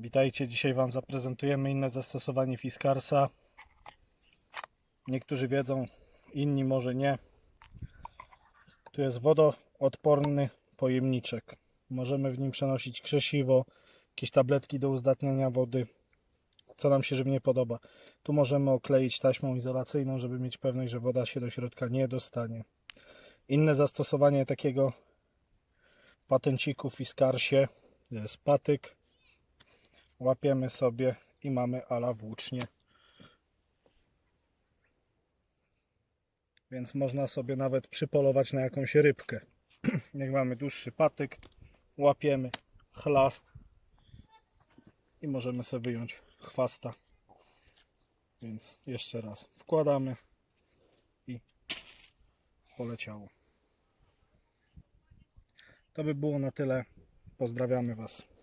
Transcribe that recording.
Witajcie, dzisiaj Wam zaprezentujemy inne zastosowanie Fiskarsa. Niektórzy wiedzą, inni może nie. Tu jest wodoodporny pojemniczek. Możemy w nim przenosić krzesiwo, jakieś tabletki do uzdatniania wody, co nam się żywnie podoba. Tu możemy okleić taśmą izolacyjną, żeby mieć pewność, że woda się do środka nie dostanie. Inne zastosowanie takiego patenciku w Fiskarsie jest patyk łapiemy sobie i mamy ala włócznie. Więc można sobie nawet przypolować na jakąś rybkę. Jak mamy dłuższy patyk, łapiemy chlast i możemy sobie wyjąć chwasta. Więc jeszcze raz wkładamy i poleciało. To by było na tyle. Pozdrawiamy Was.